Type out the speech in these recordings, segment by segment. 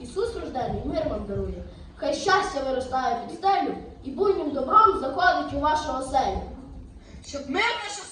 Ісус рождений, мир вам дарує. Хай щастя виростає під стелю і буйним добром заходить у вашу оселю. Щоб мир наше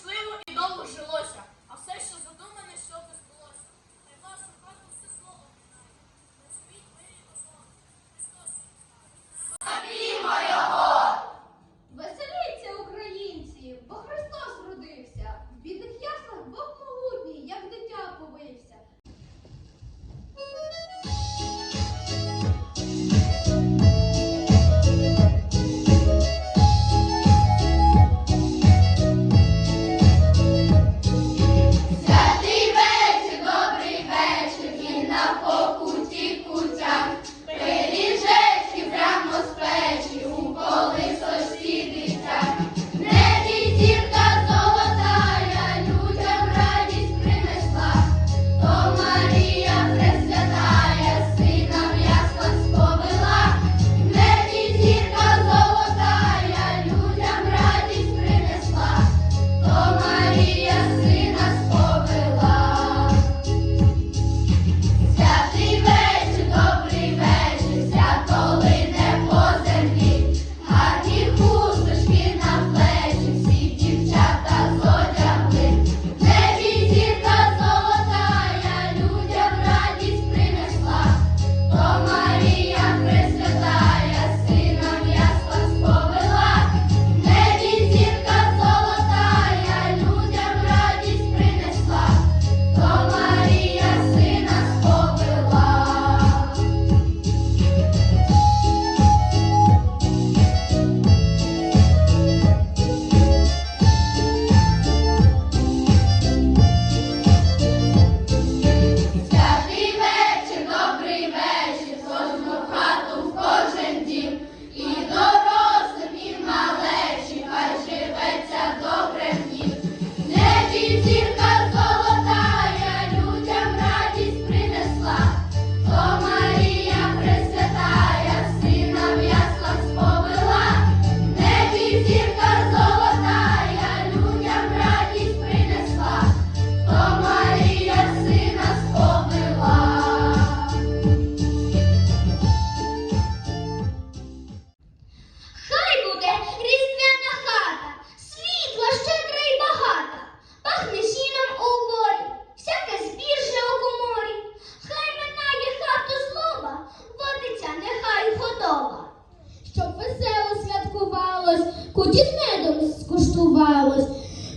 хоч із медом скуштувалось,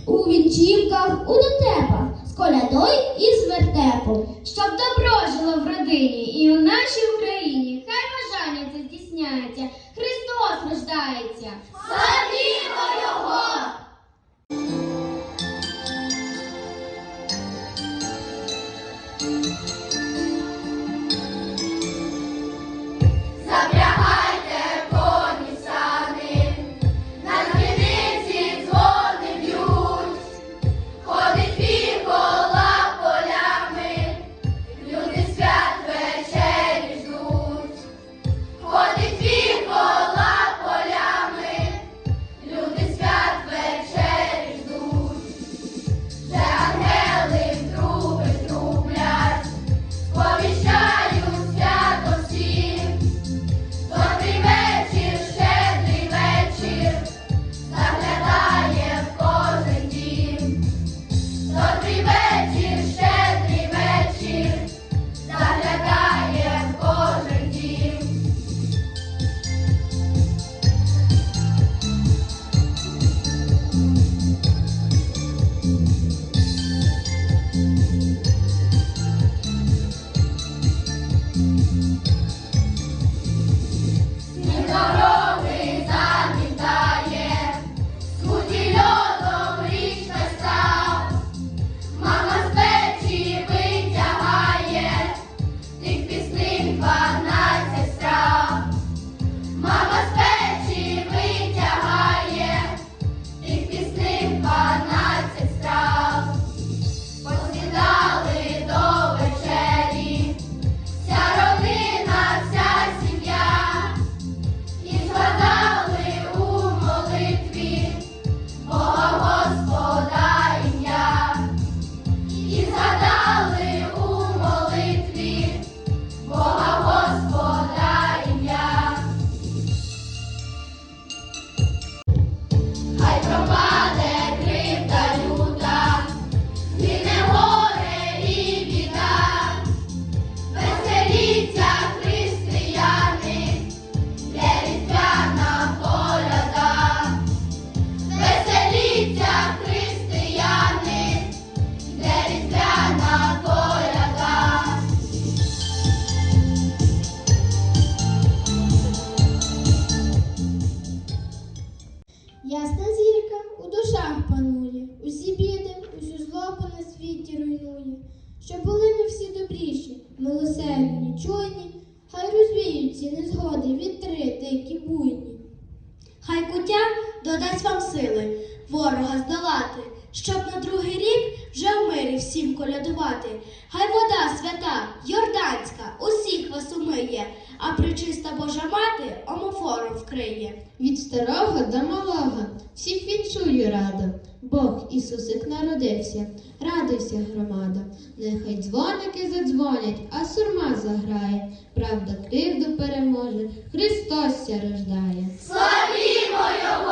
у вінчівках, у дотепах, з колядою і з вертепом. Щоб добро жило в родині і у нашій Україні, хай бажання це здійсняється, Христос рождається. Милосердні, чуйні, хай розвіються незгоди, вітри, дикі буйні. Хай куття додасть вам сили ворога здолати, щоб на другий рік вже в мирі всім колядувати. Хай вода свята, Йорданська, усіх вас умиє, а причиста Божа мати омофору вкриє. Від старого до малого всіх відчую радо. Бог Ісусик народився, радуйся, громада. Нехай дзвоники задзвонять, а сурма заграє. Правда кривду переможе, Христос ся рождає. Славімо Його!